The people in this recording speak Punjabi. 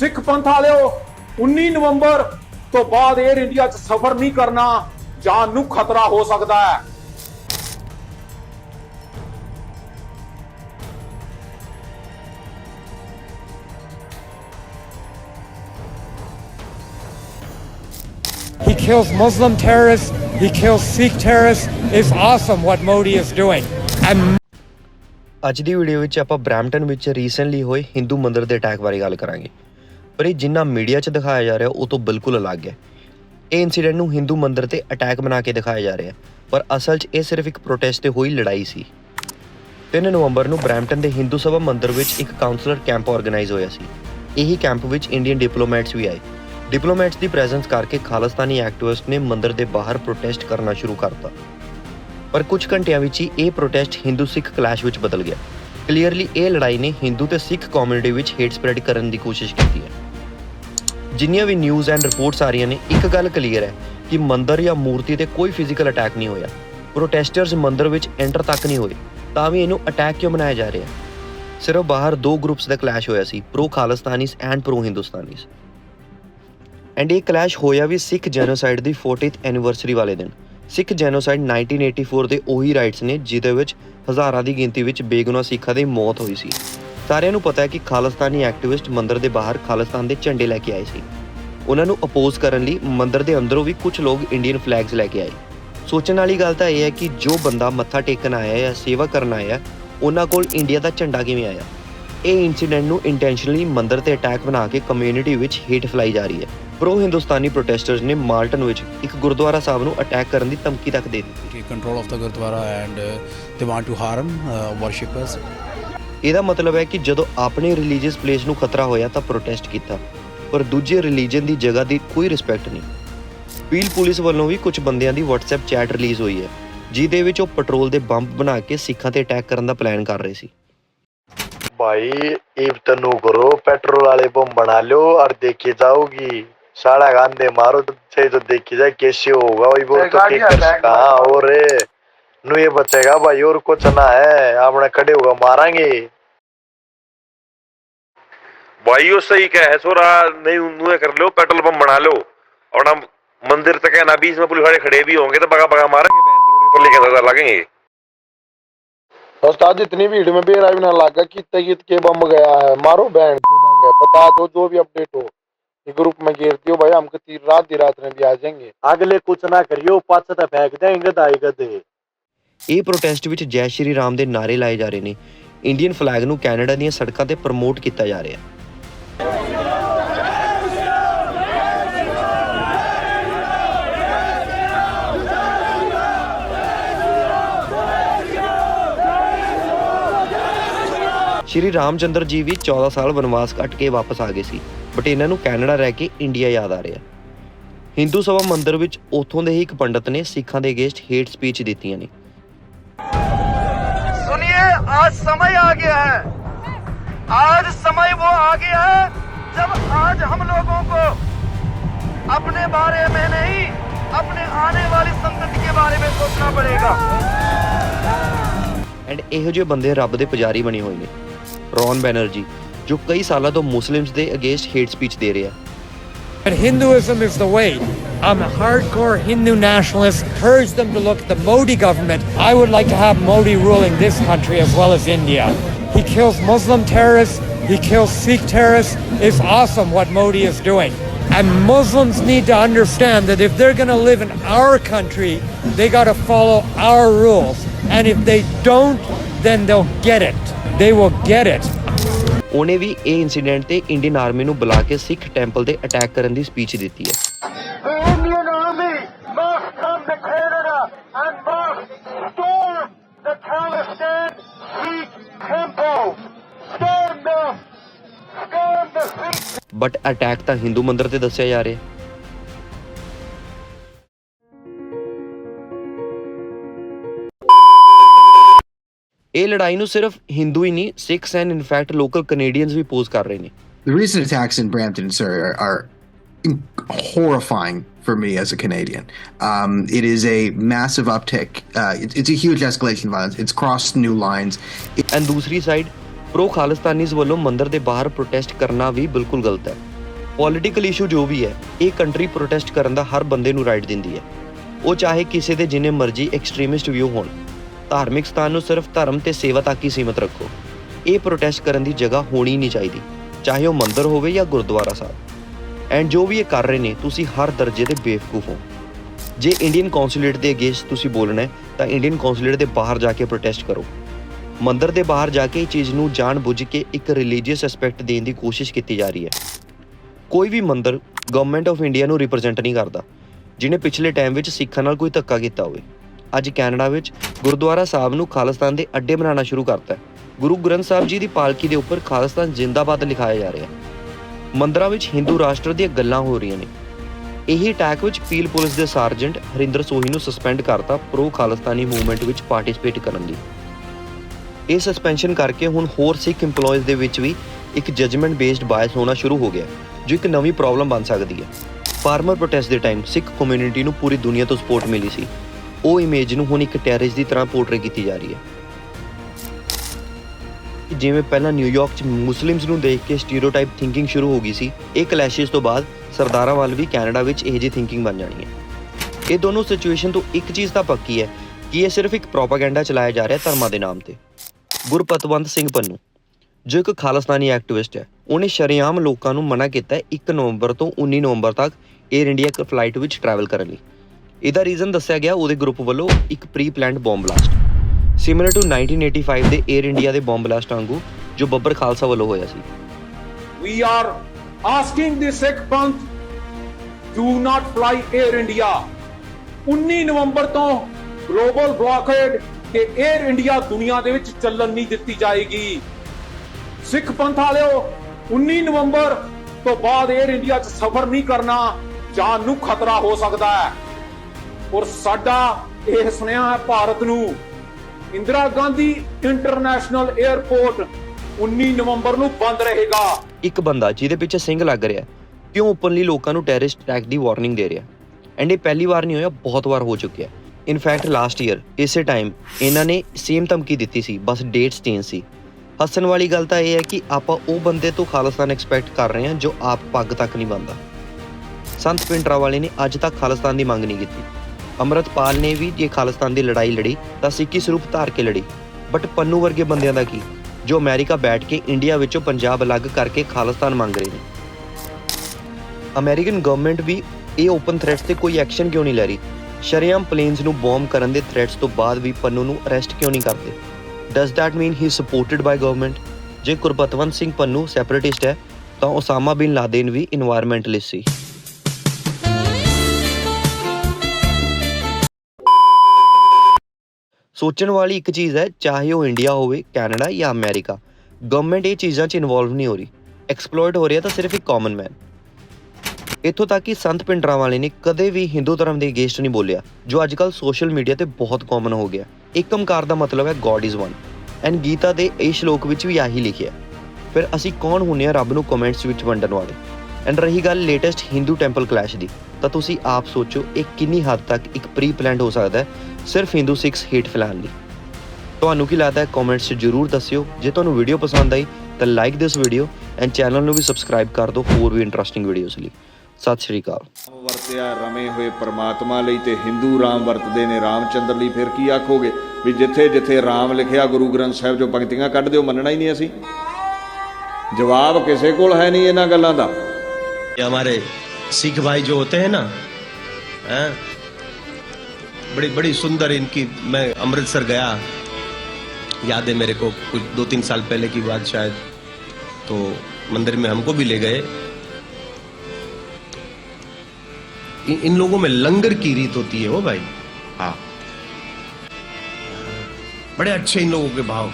ਸਿੱਖ ਪੰਥ ਵਾਲਿਓ 19 ਨਵੰਬਰ ਤੋਂ ਬਾਅਦ 에ਅਰ ਇੰਡੀਆ 'ਚ ਸਫ਼ਰ ਨਹੀਂ ਕਰਨਾ ਜਾਨ ਨੂੰ ਖਤਰਾ ਹੋ ਸਕਦਾ ਹੈ He kills Muslim terrorists. He kills Sikh terrorists. It's awesome what Modi is doing. And ਅੱਜ ਦੀ ਵੀਡੀਓ ਵਿੱਚ ਆਪਾਂ ਬ੍ਰੈਂਪਟਨ ਵਿੱਚ ਰੀਸੈਂਟਲੀ ਹੋਏ ਹਿੰਦੂ ਮੰਦਿਰ ਦੇ ਅਟੈਕ ਬਾਰੇ ਗੱਲ ਕਰਾਂਗੇ ਪਰ ਇਹ ਜਿੰਨਾ ਮੀਡੀਆ 'ਚ ਦਿਖਾਇਆ ਜਾ ਰਿਹਾ, ਉਹ ਤੋਂ ਬਿਲਕੁਲ ਅਲੱਗ ਹੈ। ਇਹ ਇਨਸੀਡੈਂਟ ਨੂੰ ਹਿੰਦੂ ਮੰਦਿਰ ਤੇ ਅਟੈਕ ਬਣਾ ਕੇ ਦਿਖਾਇਆ ਜਾ ਰਿਹਾ। ਪਰ ਅਸਲ 'ਚ ਇਹ ਸਿਰਫ ਇੱਕ ਪ੍ਰੋਟੈਸਟ ਤੇ ਹੋਈ ਲੜਾਈ ਸੀ। 3 ਨਵੰਬਰ ਨੂੰ ਬ੍ਰੈਂਪਟਨ ਦੇ ਹਿੰਦੂ ਸਭਾ ਮੰਦਿਰ ਵਿੱਚ ਇੱਕ ਕਾਉਂਸਲਰ ਕੈਂਪ ਆਰਗੇਨਾਈਜ਼ ਹੋਇਆ ਸੀ। ਇਹੀ ਕੈਂਪ ਵਿੱਚ ਇੰਡੀਅਨ ਡਿਪਲੋਮੈਟਸ ਵੀ ਆਏ। ਡਿਪਲੋਮੈਟਸ ਦੀ ਪ੍ਰੈਜ਼ੈਂਸ ਕਰਕੇ ਖਾਲਿਸਤਾਨੀ ਐਕਟਿਵਿਸਟ ਨੇ ਮੰਦਿਰ ਦੇ ਬਾਹਰ ਪ੍ਰੋਟੈਸਟ ਕਰਨਾ ਸ਼ੁਰੂ ਕਰਤਾ। ਪਰ ਕੁਝ ਘੰਟਿਆਂ ਵਿੱਚ ਹੀ ਇਹ ਪ੍ਰੋਟੈਸਟ ਹਿੰਦੂ ਸਿੱਖ ਕਲੈਸ਼ ਵਿੱਚ ਬਦਲ ਗਿਆ। ਕਲੀਅਰਲੀ ਇਹ ਲੜਾਈ ਨੇ ਹਿੰਦੂ ਤੇ ਸਿੱਖ ਕਮਿਊਨਿਟੀ ਵਿੱਚ ਹੇਟ ਸਪਰੈਡ ਕਰਨ ਦੀ ਕੋਸ਼ਿਸ਼ ਕੀਤੀ ਹੈ। ਜਿੰਨੀਆਂ ਵੀ ਨਿਊਜ਼ ਐਂਡ ਰਿਪੋਰਟਸ ਆ ਰਹੀਆਂ ਨੇ, ਇੱਕ ਗੱਲ ਕਲੀਅਰ ਹੈ ਕਿ ਮੰਦਰ ਜਾਂ ਮੂਰਤੀ ਤੇ ਕੋਈ ਫਿਜ਼ੀਕਲ ਅਟੈਕ ਨਹੀਂ ਹੋਇਆ। ਪ੍ਰੋਟੈਸਟਰਸ ਮੰਦਰ ਵਿੱਚ ਐਂਟਰ ਤੱਕ ਨਹੀਂ ਹੋਏ, ਤਾਂ ਵੀ ਇਹਨੂੰ ਅਟੈਕ ਕਿਉਂ ਬਣਾਇਆ ਜਾ ਰਿਹਾ? ਸਿਰਫ ਬਾਹਰ ਦੋ ਗਰੁੱਪਸ ਦਾ ਕਲੈਸ਼ ਹੋਇਆ ਸੀ pro Khalistanis and pro Hindustanis and ਇਹ ਕਲੈਸ਼ ਹੋਇਆ ਵੀ ਸਿੱਖ ਜੈਨੋਸਾਈਡ ਦੀ 40th ਐਨੀਵਰਸਰੀ ਵਾਲੇ ਦਿਨ। ਸਿੱਖ ਜੈਨੋਸਾਈਡ 1984 ਦੇ ਉਹੀ ਰਾਈਟਸ ਨੇ, ਜਿਹਦੇ ਵਿੱਚ ਹਜ਼ਾਰਾਂ ਦੀ ਗਿਣਤੀ ਵਿੱਚ ਬੇਗੁਨਾਹ ਸਿੱਖਾਂ ਦੀ ਮੌਤ ਹੋਈ ਸੀ। ਸਾਰਿਆਂ ਨੂੰ ਪਤਾ ਹੈ ਕਿ ਖਾਲਿਸਤਾਨੀ ਐਕਟਿਵਿਸਟ ਮੰਦਿਰ ਦੇ ਬਾਹਰ ਖਾਲਿਸਤਾਨ ਦੇ ਝੰਡੇ ਲੈ ਕੇ ਆਏ ਸੀ। ਉਹਨਾਂ ਨੂੰ ਅਪੋਜ਼ ਕਰਨ ਲਈ ਮੰਦਿਰ ਦੇ ਅੰਦਰੋਂ ਵੀ ਕੁਝ ਲੋਕ ਇੰਡੀਅਨ ਫਲੈਗਸ ਲੈ ਕੇ ਆਏ। ਸੋਚਣ ਵਾਲੀ ਗੱਲ ਤਾਂ ਇਹ ਹੈ ਕਿ ਜੋ ਬੰਦਾ ਮੱਥਾ ਟੇਕਣ ਆਇਆ ਜਾਂ ਸੇਵਾ ਕਰਨ ਆਇਆ ਉਹਨਾਂ ਕੋਲ ਇੰਡੀਆ ਦਾ ਝੰਡਾ ਕਿਵੇਂ ਆਇਆ? ਇਹ ਇਨਸੀਡੈਂਟ ਨੂੰ ਇੰਟੈਂਸ਼ਨਲੀ ਮੰਦਰ ਤੇ ਅਟੈਕ ਬਣਾ ਕੇ ਕਮਿਊਨਿਟੀ ਵਿੱਚ ਹੇਟ ਫੈਲਾਈ ਜਾ ਰਹੀ ਹੈ। ਪ੍ਰੋ ਹਿੰਦੁਸਤਾਨੀ ਪ੍ਰੋਟੈਸਟਰਸ ਨੇ ਮਾਲਟਨ ਵਿੱਚ ਇੱਕ ਗੁਰਦੁਆਰਾ ਸਾਹਿਬ ਨੂੰ ਅਟੈਕ ਕਰਨ ਦੀ ਧਮਕੀ ਤੱਕ ਦੇ ਦਿੱਤੀ। Take control of the Gurdwara and uh, they want to harm. Uh, ਇਹਦਾ ਮਤਲਬ ਹੈ ਕਿ ਜਦੋਂ ਆਪਣੇ ਰਿਲੀਜੀਅਸ ਪਲੇਸ ਨੂੰ ਖਤਰਾ ਹੋਇਆ ਤਾਂ ਪ੍ਰੋਟੈਸਟ ਕੀਤਾ ਪਰ ਦੂਜੇ ਰਿਲੀਜਨ ਦੀ ਜਗ੍ਹਾ ਦੀ ਕੋਈ ਰਿਸਪੈਕਟ ਨਹੀਂ ਪੀਲ ਪੁਲਿਸ ਵੱਲੋਂ ਵੀ ਕੁਝ ਬੰਦਿਆਂ ਦੀ WhatsApp ਚੈਟ ਰਿਲੀਜ਼ ਹੋਈ ਹੈ ਜਿਹਦੇ ਵਿੱਚ ਉਹ ਪੈਟਰੋਲ ਦੇ ਬੰਬ ਬਣਾ ਕੇ ਸਿੱਖਾਂ ਤੇ ਅਟੈਕ ਕਰਨ ਦਾ ਪਲਾਨ ਕਰ ਰਹੇ ਸੀ भाई इफ्तनू करो पेट्रोल वाले बम बना लो और देखी जाओगी साड़ा गांधे मारो तो से तो देखी जाए कैसे होगा वही बोल तो टिकट कहाँ और रे नु ये बचेगा भाई और कुछ ना है आपने खड़े होगा मारेंगे भाई वो सही क्या है सोरा नहीं उन्हें कर लो पेट्रोल पंप बना लो और हम मंदिर तक है ना बीच में पुलिस वाले खड़े भी होंगे तो बगा बगा मारेंगे भैंस रोड पर लेके नजर लगेंगे उस्ताद इतनी भीड़ में बेरा भी ना लगा कि तगीत के बम गया है मारो बैंड गया बता दो जो भी अपडेट हो ये ग्रुप में घेर दियो भाई हमको तीर रात दी रात में भी आ जाएंगे अगले कुछ ना करियो पास तो फेंक देंगे दाई गधे ਇਹ ਪ੍ਰੋਟੈਸਟ ਵਿੱਚ ਜੈ ਸ਼੍ਰੀ ਰਾਮ ਦੇ ਨਾਰੇ ਲਾਏ ਜਾ ਰਹੇ ਨੇ ਇੰਡੀਅਨ ਫਲੈਗ ਨੂੰ ਕੈਨੇਡਾ ਦੀਆਂ ਸੜਕਾਂ ਤੇ ਪ੍ਰਮੋਟ ਕੀਤਾ ਜਾ ਰਿਹਾ ਹੈ ਸ਼੍ਰੀ ਰਾਮਚੰਦਰ ਜੀ ਵੀ 14 ਸਾਲ ਵਨਵਾਸ ਕੱਟ ਕੇ ਵਾਪਸ ਆ ਗਏ ਸੀ ਬਟ ਇਹਨਾਂ ਨੂੰ ਕੈਨੇਡਾ ਰਹਿ ਕੇ ਇੰਡੀਆ ਯਾਦ ਆ ਰਿਹਾ। ਹਿੰਦੂ ਸਭਾ ਮੰਦਿਰ ਵਿੱਚ ਉਥੋਂ ਦੇ ਹੀ ਇੱਕ ਪੰਡਤ ਨੇ ਸਿੱਖਾਂ ਦੇ ਅਗੇਂਸਟ ਹੇਟ ਸਪੀਚ ਦਿੱਤੀਆਂ ਨੇ। ਸੁਣੀਏ, ਅੱਜ ਸਮੇਂ ਆ ਗਿਆ ਹੈ। आज समय वो आ गया है जब आज हम लोगों को अपने बारे में नहीं अपने आने वाली संतति के बारे में सोचना पड़ेगा ਐਂਡ ਇਹੋ ਜਿਹੇ ਬੰਦੇ ਰੱਬ ਦੇ ਪੁਜਾਰੀ ਬਣੇ ਹੋਏ ਨੇ ਰੌਨ ਬੈਨਰਜੀ ਜੋ ਕਈ ਸਾਲਾਂ ਤੋਂ ਮੁਸਲਿਮਸ ਦੇ ਅਗੇਂਸਟ ਹੇਟ ਸਪੀਚ ਦੇ ਰਿਹਾ And Hinduism is the way. I'm a hardcore Hindu nationalist. Urge them to look at the Modi government. I would like to have Modi ruling this country as well as India. He kills Muslim terrorists. He kills Sikh terrorists. It's awesome what Modi is doing. And Muslims need to understand that if they're going to live in our country, they got to follow our rules. And if they don't, then they'll get it. They will get it. ਉਹਨੇ ਵੀ ਇਹ ਇਨਸੀਡੈਂਟ ਤੇ ਇੰਡੀਅਨ ਆਰਮੀ ਨੂੰ ਬੁਲਾ ਕੇ ਸਿੱਖ ਟੈਂਪਲ ਤੇ ਅਟੈਕ ਕਰਨ ਦੀ ਸਪੀਚ ਦਿੱਤੀ ਹੈ ਬਟ ਅਟੈਕ ਤਾਂ ਹਿੰਦੂ ਮੰਦਿਰ ਤੇ ਦੱਸਿਆ ਜਾ ਰਿਹਾ ਇਹ ਲੜਾਈ ਨੂੰ ਸਿਰਫ ਹਿੰਦੂ ਹੀ ਨਹੀਂ Sikhs and in fact local Canadians we pose ਕਰ ਰਹੇ ਨੇ The recent attacks in Brampton and Surrey are, are in- horrifying for me as a Canadian. Um, it is a massive uptick. Uh, it- it's a huge escalation of violence. It's crossed new lines. And ਦੂਸਰੀ ਸਾਈਡ ਪ੍ਰੋ ਖਾਲਿਸਤਾਨੀਜ਼ ਵੱਲੋਂ ਮੰਦਰ ਦੇ ਬਾਹਰ ਪ੍ਰੋਟੈਸਟ ਕਰਨਾ ਵੀ ਬਿਲਕੁਲ ਗਲਤ ਹੈ। ਪੋਲਿਟੀਕਲ ਇਸ਼ੂ ਜੋ ਵੀ ਹੈ, ਇਹ ਕੰਟਰੀ ਪ੍ਰੋਟੈਸਟ ਕਰਨ ਦਾ ਹਰ ਬੰਦੇ ਨੂੰ ਰਾਈਟ ਦਿੰਦੀ ਹੈ। ਉਹ ਚਾਹੇ ਕਿਸੇ ਦੇ ਜਿੰਨੇ ਮਰਜ਼ੀ ਐਕਸਟ੍ਰੀਮਿਸਟ ਵਿਊ ਹੋਣ, ਧਾਰਮਿਕ ਸਥਾਨ ਨੂੰ ਸਿਰਫ ਧਰਮ ਤੇ ਸੇਵਾ ਤੱਕ ਹੀ ਸੀਮਿਤ ਰੱਖੋ। ਇਹ ਪ੍ਰੋਟੈਸਟ ਕਰਨ ਦੀ ਜਗ੍ਹਾ ਹੋਣੀ ਨਹੀਂ ਚਾਹੀਦੀ, ਚਾਹੇ ਉਹ ਮੰਦਰ ਹੋਵੇ ਜਾਂ ਗੁਰਦੁਆਰਾ ਸਾਹਿਬ। ਐਂਡ ਜੋ ਵੀ ਇਹ ਕਰ ਰਹੇ ਨੇ, ਤੁਸੀਂ ਹਰ ਦਰਜੇ ਦੇ ਬੇਵਕੂਫ ਹੋ। ਜੇ ਇੰਡੀਅਨ ਕੌਂਸੂਲੇਟ ਦੇ ਅਗੇਂਸਟ ਤੁਸੀਂ ਬੋਲਣਾ ਹੈ, ਤਾਂ ਇੰਡੀਅਨ ਕੌਂਸੂਲੇਟ ਦੇ ਬਾਹਰ ਜਾ ਕੇ ਪ੍ਰੋਟੈਸਟ ਕਰੋ। ਮੰਦਰ ਦੇ ਬਾਹਰ ਜਾ ਕੇ ਇਹ ਚੀਜ਼ ਨੂੰ ਜਾਣ ਬੁੱਝ ਕੇ ਇੱਕ ਰਿਲੀਜੀਅਸ ਐਸਪੈਕਟ ਦੇਣ ਦੀ ਕੋਸ਼ਿਸ਼ ਕੀਤੀ ਜਾ ਰਹੀ ਹੈ। ਕੋਈ ਵੀ ਮੰਦਰ ਗਵਰਨਮੈਂਟ ਆਫ ਇੰਡੀਆ ਨੂੰ ਰਿਪਰੈਜ਼ੈਂਟ ਨਹੀਂ ਕਰਦਾ, ਜਿਹਨੇ ਪਿਛਲੇ ਟਾਈਮ ਵਿੱਚ ਸਿੱਖਾਂ ਨਾਲ ਕੋਈ ਧੱਕਾ ਕੀਤਾ ਹੋਵੇ। ਅੱਜ ਕੈਨੇਡਾ ਵਿੱਚ ਗੁਰਦੁਆਰਾ ਸਾਹਿਬ ਨੂੰ ਖਾਲਿਸਤਾਨ ਦੇ ਅੱਡੇ ਬਣਾਉਣਾ ਸ਼ੁਰੂ ਕਰਤਾ ਹੈ। ਗੁਰੂ ਗ੍ਰੰਥ ਸਾਹਿਬ ਜੀ ਦੀ ਪਾਲਕੀ ਦੇ ਉੱਪਰ ਖਾਲਿਸਤਾਨ ਜਿੰਦਾਬਾਦ ਲਿਖਾਇਆ ਜਾ ਰਿਹਾ ਹੈ। ਮੰਦਰਾਂ ਵਿੱਚ ਹਿੰਦੂ ਰਾਸ਼ਟਰ ਦੀਆਂ ਗੱਲਾਂ ਹੋ ਰਹੀਆਂ ਨੇ। ਇਹੀ ਅਟੈਕ ਵਿੱਚ ਪੀਲ ਪੁਲਿਸ ਦੇ ਸਾਰਜੈਂਟ ਹਰਿੰਦਰ ਸੋਹੀ ਨੂੰ ਸਸਪੈਂਡ ਕਰਤਾ ਪ੍ਰੋ ਖਾਲਿਸਤਾਨੀ ਮੂਵਮੈਂਟ ਵਿੱਚ ਪਾਰਟਿਸਿਪੇਟ ਕਰਨ ਲਈ ਇਹ ਸਸਪੈਂਸ਼ਨ ਕਰਕੇ ਹੁਣ ਹੋਰ ਸਿੱਖ EMPLOYEES ਦੇ ਵਿੱਚ ਵੀ ਇੱਕ ਜਜਮੈਂਟ ਬੇਸਡ ਬਾਇਸ ਹੋਣਾ ਸ਼ੁਰੂ ਹੋ ਗਿਆ ਜੋ ਇੱਕ ਨਵੀਂ ਪ੍ਰੋਬਲਮ ਬਣ ਸਕਦੀ ਹੈ। ਫਾਰਮਰ ਪ੍ਰੋਟੈਸਟ ਦੇ ਟਾਈਮ ਸਿੱਖ ਕਮਿਊਨਿਟੀ ਨੂੰ ਪੂਰੀ ਦੁਨੀਆ ਤੋਂ ਸਪੋਰਟ ਮਿਲੀ ਸੀ। ਉਹ ਇਮੇਜ ਨੂੰ ਹੁਣ ਇੱਕ ਟੈਰਰਿਸਟ ਦੀ ਤਰ੍ਹਾਂ ਪੋਰਟਰੇ ਕੀਤੀ ਜਾ ਰਹੀ ਹੈ। ਜਿਵੇਂ ਪਹਿਲਾਂ ਨਿਊਯਾਰਕ 'ਚ ਮੁਸਲਿਮਸ ਨੂੰ ਦੇਖ ਕੇ ਸਟੀਰੀਓਟਾਈਪ ਥਿੰਕਿੰਗ ਸ਼ੁਰੂ ਹੋ ਗਈ ਸੀ, ਇਹ ਕਲੈਸ਼ਸ ਤੋਂ ਬਾਅਦ ਸਰਦਾਰਾਂ ਵੱਲ ਵੀ ਕੈਨੇਡਾ ਵਿੱਚ ਇਹ ਜਿਹੀ ਥਿੰਕਿੰਗ ਬਣ ਜਾਣੀ ਹੈ। ਇਹ ਦੋਨੋਂ ਸਿਚੁਏਸ਼ਨ ਤੋਂ ਇੱਕ ਚੀਜ਼ ਤਾਂ ਪੱਕੀ ਹੈ ਕਿ ਇਹ ਸਿਰਫ ਇੱਕ ਪ੍ਰੋਪਾਗੈਂਡਾ ਚਲਾਇਆ ਜਾ ਰਿਹਾ ਧਰਮਾਂ ਦੇ ਨਾਮ ਤੇ। ਗੁਰਪਤਵੰਤ ਸਿੰਘ ਪੰਨੂ, ਜੋ ਇੱਕ ਖਾਲਿਸਤਾਨੀ ਐਕਟਿਵਿਸਟ ਹੈ। ਉਹਨੇ ਸ਼ਰੇਆਮ ਲੋਕਾਂ ਨੂੰ ਮਨਾ ਕੀਤਾ ਹੈ 1 ਨਵੰਬਰ ਤੋਂ 19 ਨਵੰਬਰ ਤੱਕ 에ਅਰ ਇੰਡੀਆ ਕ ਫਲਾਈਟ ਵਿੱਚ ਟਰੈਵਲ ਕਰਨ ਲਈ। ਇਹਦਾ ਰੀਜ਼ਨ ਦੱਸਿਆ ਗਿਆ, ਉਹਦੇ ਗਰੁੱਪ ਵੱਲੋਂ ਇੱਕ pre planned bomb blast similar to 1985 ਦੇ 에ਅਰ ਇੰਡੀਆ ਦੇ ਬੰਬ ਬਲਾਸਟ ਵਾਂਗੂ, ਜੋ ਬੱਬਰ ਖਾਲਸਾ ਵੱਲੋਂ ਹੋਇਆ ਸੀ। We are asking the Sikh Panth, do not fly Air India. 19 November ਤੋਂ ਗਲੋਬਲ ਬਲੌਕੇਡ ਕਿ 에ਅਰ ਇੰਡੀਆ ਦੁਨੀਆ ਦੇ ਵਿੱਚ ਚੱਲਣ ਨਹੀਂ ਦਿੱਤੀ ਜਾਏਗੀ। ਸਿੱਖ ਪੰਥ ਵਾਲਿਓ 19 ਨਵੰਬਰ ਤੋਂ ਬਾਅਦ 에ਅਰ ਇੰਡੀਆ 'ਚ ਸਫ਼ਰ ਨਹੀਂ ਕਰਨਾ ਜਾਨ ਨੂੰ ਖਤਰਾ ਹੋ ਸਕਦਾ ਹੈ। ਔਰ ਸਾਡਾ ਇਹ ਸੁਨੇਹਾ ਹੈ ਭਾਰਤ ਨੂੰ। Indira Gandhi international airport 19 November ਨੂੰ ਬੰਦ ਰਹੇਗਾ। ਇੱਕ ਬੰਦਾ ਜਿਹਦੇ ਪਿੱਛੇ ਸਿੰਘ ਲੱਗ ਰਿਹਾ ਕਿਉਂ ਓਪਨਲੀ ਲੋਕਾਂ ਨੂੰ ਟੈਰਰਿਸਟ ਅਟੈਕ ਦੀ ਵਾਰਨਿੰਗ ਦੇ ਰਿਹਾ ਐਂਡ ਇਹ ਪਹਿਲੀ ਵਾਰ ਨਹੀਂ ਹੋਇਆ, ਬਹੁਤ ਵਾਰ ਹੋ ਚੁੱਕਿਆ ਇਨਫੈਕਟ ਲਾਸਟ ਈਅਰ ਇਸੇ ਟਾਈਮ ਇਹਨਾਂ ਨੇ ਸੇਮ ਧਮਕੀ ਦਿੱਤੀ ਸੀ, ਬਸ ਡੇਟਸ ਚੇਂਜ ਸੀ। ਹੱਸਣ ਵਾਲੀ ਗੱਲ ਤਾਂ ਇਹ ਹੈ ਕਿ ਆਪਾਂ ਉਹ ਬੰਦੇ ਤੋਂ ਖਾਲਿਸਤਾਨ ਐਕਸਪੈਕਟ ਕਰ ਰਹੇ ਹਾਂ ਜੋ ਆਪ ਪੱਗ ਤੱਕ ਨਹੀਂ ਬੰਨਦਾ। ਸੰਤ ਪਿੰਡਰਾ ਵਾਲੇ ਨੇ ਅੱਜ ਤੱਕ ਖਾਲਿਸਤਾਨ ਦੀ ਮੰਗ ਨਹੀਂ ਕੀਤੀ। ਅੰਮ੍ਰਿਤਪਾਲ ਨੇ ਵੀ ਜੇ ਖਾਲਿਸਤਾਨ ਦੀ ਲੜਾਈ ਲੜੀ, ਤਾਂ ਸਿੱਖੀ ਸਰੂਪ ਧਾਰ ਕੇ ਲੜੀ। ਬਟ ਪੰਨੂ ਵਰਗੇ ਬੰਦਿਆਂ ਦਾ ਕੀ? ਜੋ ਅਮਰੀਕਾ ਬੈਠ ਕੇ ਇੰਡੀਆ ਵਿੱਚੋਂ ਪੰਜਾਬ ਅਲੱਗ ਕਰਕੇ ਖਾਲਿਸਤਾਨ ਮੰਗ ਰਹੇ ਨੇ। ਅਮਰੀਕਨ ਗਵਰਨਮੈਂਟ ਵੀ ਇਹ ਓਪਨ ਥ੍ਰੈਟਸ ਤੇ ਕੋਈ ਐਕਸ਼ਨ ਕਿਉਂ ਨਹੀਂ ਲੈ ਰਹੀ? ਸ਼ਰੇਆਮ ਪਲੇਨਸ ਨੂੰ ਬੌਂਬ ਕਰਨ ਦੇ ਥ੍ਰੈਟਸ ਤੋਂ ਬਾਅਦ ਵੀ ਪੰਨੂ ਨੂੰ ਅਰੈਸਟ ਕਿਉਂ ਨਹੀਂ ਕਰਦੇ? Does that mean he supported by government ਜੇ ਗੁਰਪਤਵੰਤ ਸਿੰਘ ਪੰਨੂ ਸੈਪਰੇਟਿਸਟ ਹੈ, ਤਾਂ ਓਸਾਮਾ ਬਿਨ ਲਾਦੇਨ ਵੀ ਇਨਵਾਇਰਨਮੈਂਟਲਿਸਟ ਸੀ। ਸੋਚਣ ਵਾਲੀ ਇੱਕ ਚੀਜ਼ ਹੈ, ਚਾਹੇ ਉਹ ਇੰਡੀਆ ਹੋਵੇ ਕੈਨੇਡਾ ਜਾਂ ਅਮਰੀਕਾ ਗਵਰਨਮੈਂਟ ਇਹ ਚੀਜ਼ਾਂ 'ਚ ਇਨਵੋਲਵ ਨਹੀਂ ਹੋ ਰਹੀ। ਐਕਸਪਲੋਇਟ ਹੋ ਰਿਹਾ ਤਾਂ ਸਿਰਫ ਇੱਕ ਕਾਮਨ ਮੈਨ ਇੱਥੋਂ ਤੱਕ ਕਿ ਸੰਤ ਪਿੰਡਰਾਂ ਵਾਲੇ ਨੇ ਕਦੇ ਵੀ ਹਿੰਦੂ ਧਰਮ ਦੇ ਅਗੇਂਸਟ ਨਹੀਂ ਬੋਲਿਆ, ਜੋ ਅੱਜ ਕੱਲ ਸੋਸ਼ਲ ਮੀਡੀਆ ਤੇ ਬਹੁਤ ਕਾਮਨ ਹੋ ਗਿਆ। ਏਕਮਕਾਰ ਦਾ ਮਤਲਬ ਹੈ god is one and Gita ਦੇ ਇਹ ਸ਼ਲੋਕ ਵਿੱਚ ਵੀ ਆਹੀ ਲਿਖਿਆ ਫਿਰ ਅਸੀਂ ਕੌਣ ਹੁੰਨੇ ਆ ਰੱਬ ਨੂੰ ਕਮੈਂਟਸ ਵਿੱਚ ਵੰਡਣ ਵਾਲੇ? ਐਂਡ ਰਹੀ ਗੱਲ ਲੇਟੈਸਟ ਹਿੰਦੂ ਟੈਂਪਲ ਕਲੈਸ਼ ਦੀ, ਤਾਂ ਤੁਸੀਂ ਆਪ ਸੋਚੋ ਇਹ ਕਿੰਨੀ ਹੱਦ ਤੱਕ ਇੱਕ ਪ੍ਰੀ ਪਲਾਨਡ ਹੋ ਸਕਦਾ ਹੈ ਸਿਰਫ ਹਿੰਦੂ ਸਿੱਖਸ ਹੇਟ ਫੈਲਾਉਣ ਲਈ। ਤੁਹਾਨੂੰ ਕੀ ਲੱਗਦਾ ਹੈ? ਕਮੈਂਟਸ 'ਚ ਜਰੂਰ ਦੱਸਿਓ। ਜੇ ਤੁਹਾਨੂੰ ਵੀਡੀਓ ਪਸੰਦ ਆਈ, ਤਾਂ like this video and channel ਨੂੰ ਵੀ ਸਬਸਕ੍ਰਾਈਬ ਕਰ ਦਿਓ ਹੋਰ ਵੀ ਇੰਟਰਸਟਿੰਗ ਵੀਡੀਓਜ਼ ਲਈ। ਸਤਿ ਸ਼੍ਰੀ ਅਕਾਲ ਰਾਮ ਵਰਤਿਆ ਰਮੇ ਹੋਏ ਪ੍ਰਮਾਤਮਾ ਲਈ ਤੇ ਹਿੰਦੂ ਰਾਮ ਵਰਤਦੇ ਨੇ ਰਾਮਚੰਦਰ ਲਈ ਫਿਰ ਕੀ ਆਖੋਗੇ ਵੀ ਜਿੱਥੇ ਜਿੱਥੇ ਰਾਮ ਲਿਖਿਆ ਗੁਰੂ ਗ੍ਰੰਥ ਸਾਹਿਬ ਜੋ ਪੰਕਤੀਆਂ ਕੱਢ ਦਿਓ ਮੰਨਣਾ ਹੀ ਨਹੀਂ ਅਸੀਂ ਜਵਾਬ ਕਿਸੇ ਕੋਲ ਹੈ ਨਹੀਂ ਇਹਨਾਂ ਗੱਲਾਂ ਦਾ ये हमारे सिख भाई जो होते हैं ना हैं बड़ी बड़ी सुंदर इनकी मैं अमृतसर गया याद है मेरे को कुछ दो तीन साल पहले की बात शायद तो मंदिर में हमको भी ले गए इन, इन लोगों में लंगर की रीत होती है वो भाई हाँ बड़े अच्छे इन लोगों के भाव